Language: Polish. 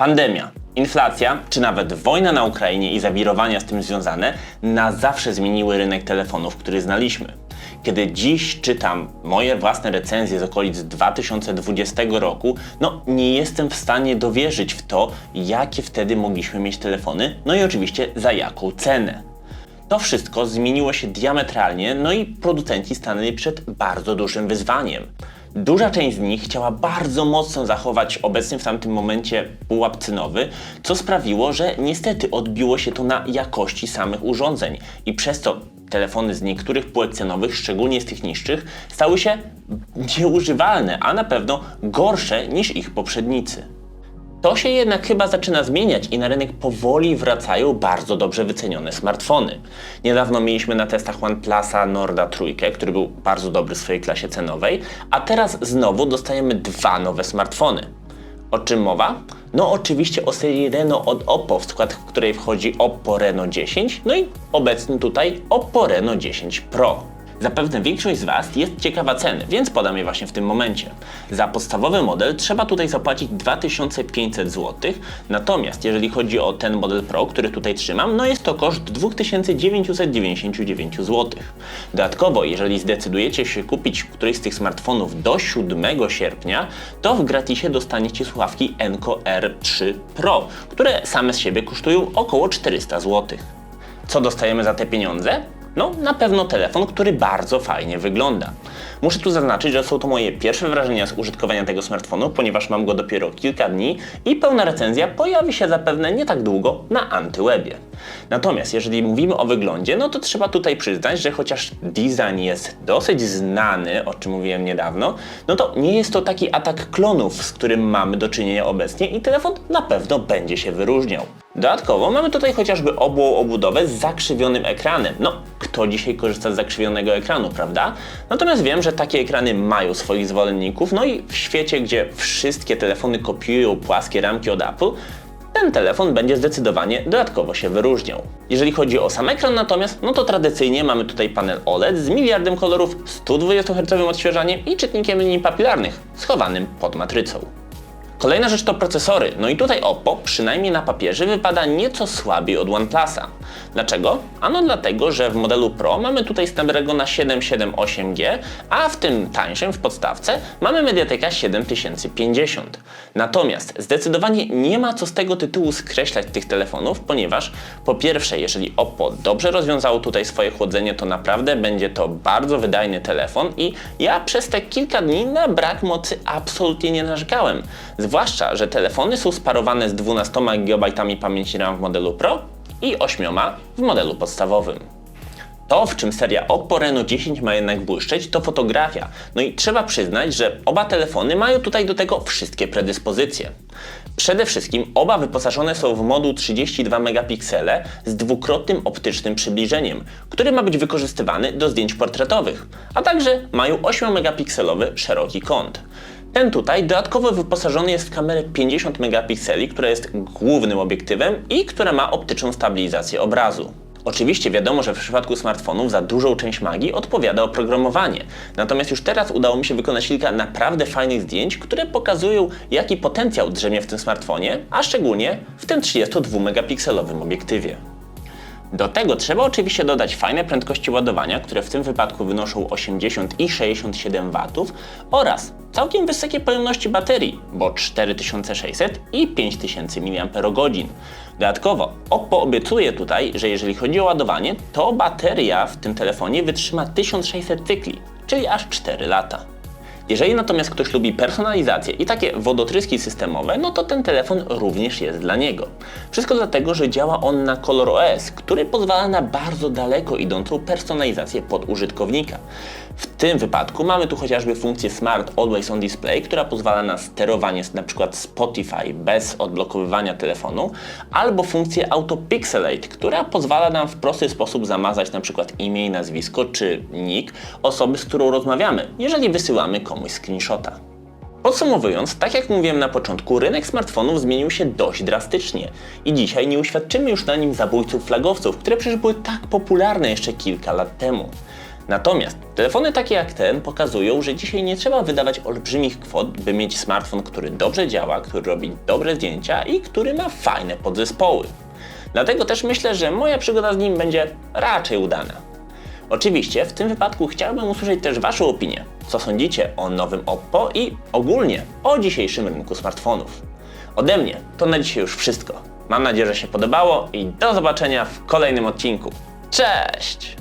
Pandemia, inflacja, czy nawet wojna na Ukrainie i zawirowania z tym związane na zawsze zmieniły rynek telefonów, który znaliśmy. Kiedy dziś czytam moje własne recenzje z okolic 2020 roku, no nie jestem w stanie dowierzyć w to, jakie wtedy mogliśmy mieć telefony, no i oczywiście za jaką cenę. To wszystko zmieniło się diametralnie, no i producenci stanęli przed bardzo dużym wyzwaniem. Duża część z nich chciała bardzo mocno zachować obecny w tamtym momencie pułap cenowy, co sprawiło, że niestety odbiło się to na jakości samych urządzeń i przez to telefony z niektórych półek cenowych, szczególnie z tych niższych, stały się nieużywalne, a na pewno gorsze niż ich poprzednicy. To się jednak chyba zaczyna zmieniać i na rynek powoli wracają bardzo dobrze wycenione smartfony. Niedawno mieliśmy na testach OnePlusa Norda trójkę, który był bardzo dobry w swojej klasie cenowej, a teraz znowu dostajemy dwa nowe smartfony. O czym mowa? No oczywiście o serii Reno od Oppo, w skład której wchodzi Oppo Reno 10, no i obecny tutaj Oppo Reno 10 Pro. Zapewne większość z Was jest ciekawa ceny, więc podam je właśnie w tym momencie. Za podstawowy model trzeba tutaj zapłacić 2500 zł, natomiast jeżeli chodzi o ten model Pro, który tutaj trzymam, no jest to koszt 2999 zł. Dodatkowo, jeżeli zdecydujecie się kupić któryś z tych smartfonów do 7 sierpnia, to w gratisie dostaniecie słuchawki Enco R3 Pro, które same z siebie kosztują około 400 zł. Co dostajemy za te pieniądze? No, na pewno telefon, który bardzo fajnie wygląda. Muszę tu zaznaczyć, że są to moje pierwsze wrażenia z użytkowania tego smartfonu, ponieważ mam go dopiero kilka dni i pełna recenzja pojawi się zapewne nie tak długo na Antywebie. Natomiast jeżeli mówimy o wyglądzie, no to trzeba tutaj przyznać, że chociaż design jest dosyć znany, o czym mówiłem niedawno, no to nie jest to taki atak klonów, z którym mamy do czynienia obecnie i telefon na pewno będzie się wyróżniał. Dodatkowo mamy tutaj chociażby obłą obudowę z zakrzywionym ekranem. No, kto dzisiaj korzysta z zakrzywionego ekranu, prawda? Natomiast wiem, że takie ekrany mają swoich zwolenników, no i w świecie, gdzie wszystkie telefony kopiują płaskie ramki od Apple, ten telefon będzie zdecydowanie dodatkowo się wyróżniał. Jeżeli chodzi o sam ekran natomiast, no to tradycyjnie mamy tutaj panel OLED z miliardem kolorów, 120 Hz odświeżaniem i czytnikiem linii papilarnych schowanym pod matrycą. Kolejna rzecz to procesory. No i tutaj Oppo, przynajmniej na papierze, wypada nieco słabiej od OnePlusa. Dlaczego? Ano dlatego, że w modelu Pro mamy tutaj Snapdragona 778G, a w tym tańszym, w podstawce, mamy Mediateka 7050. Natomiast zdecydowanie nie ma co z tego tytułu skreślać tych telefonów, ponieważ po pierwsze, jeżeli Oppo dobrze rozwiązało tutaj swoje chłodzenie, to naprawdę będzie to bardzo wydajny telefon i ja przez te kilka dni na brak mocy absolutnie nie narzekałem. Zwłaszcza, że telefony są sparowane z 12 GB pamięci RAM w modelu Pro i 8 w modelu podstawowym. To, w czym seria Oppo Reno 10 ma jednak błyszczeć, to fotografia. No i trzeba przyznać, że oba telefony mają tutaj do tego wszystkie predyspozycje. Przede wszystkim oba wyposażone są w moduł 32 megapiksele z dwukrotnym optycznym przybliżeniem, który ma być wykorzystywany do zdjęć portretowych, a także mają 8 megapikselowy szeroki kąt. Ten tutaj dodatkowo wyposażony jest w kamerę 50 megapikseli, która jest głównym obiektywem i która ma optyczną stabilizację obrazu. Oczywiście wiadomo, że w przypadku smartfonów za dużą część magii odpowiada oprogramowanie. Natomiast już teraz udało mi się wykonać kilka naprawdę fajnych zdjęć, które pokazują jaki potencjał drzemie w tym smartfonie, a szczególnie w tym 32 megapikselowym obiektywie. Do tego trzeba oczywiście dodać fajne prędkości ładowania, które w tym wypadku wynoszą 80 i 67 W oraz całkiem wysokie pojemności baterii, bo 4600 i 5000 mAh. Dodatkowo Oppo obiecuje tutaj, że jeżeli chodzi o ładowanie, to bateria w tym telefonie wytrzyma 1600 cykli, czyli aż 4 lata. Jeżeli natomiast ktoś lubi personalizację i takie wodotryski systemowe, no to ten telefon również jest dla niego. Wszystko dlatego, że działa on na ColorOS, który pozwala na bardzo daleko idącą personalizację pod użytkownika. W tym wypadku mamy tu chociażby funkcję Smart Always On Display, która pozwala na sterowanie np. Spotify bez odblokowywania telefonu, albo funkcję Auto Pixelate, która pozwala nam w prosty sposób zamazać np. imię, nazwisko czy nick osoby, z którą rozmawiamy, jeżeli wysyłamy komuś screenshota. Podsumowując, tak jak mówiłem na początku, rynek smartfonów zmienił się dość drastycznie i dzisiaj nie uświadczymy już na nim zabójców flagowców, które przecież były tak popularne jeszcze kilka lat temu. Natomiast telefony takie jak ten pokazują, że dzisiaj nie trzeba wydawać olbrzymich kwot, by mieć smartfon, który dobrze działa, który robi dobre zdjęcia i który ma fajne podzespoły. Dlatego też myślę, że moja przygoda z nim będzie raczej udana. Oczywiście w tym wypadku chciałbym usłyszeć też Waszą opinię. Co sądzicie o nowym Oppo i ogólnie o dzisiejszym rynku smartfonów? Ode mnie to na dzisiaj już wszystko. Mam nadzieję, że się podobało i do zobaczenia w kolejnym odcinku. Cześć!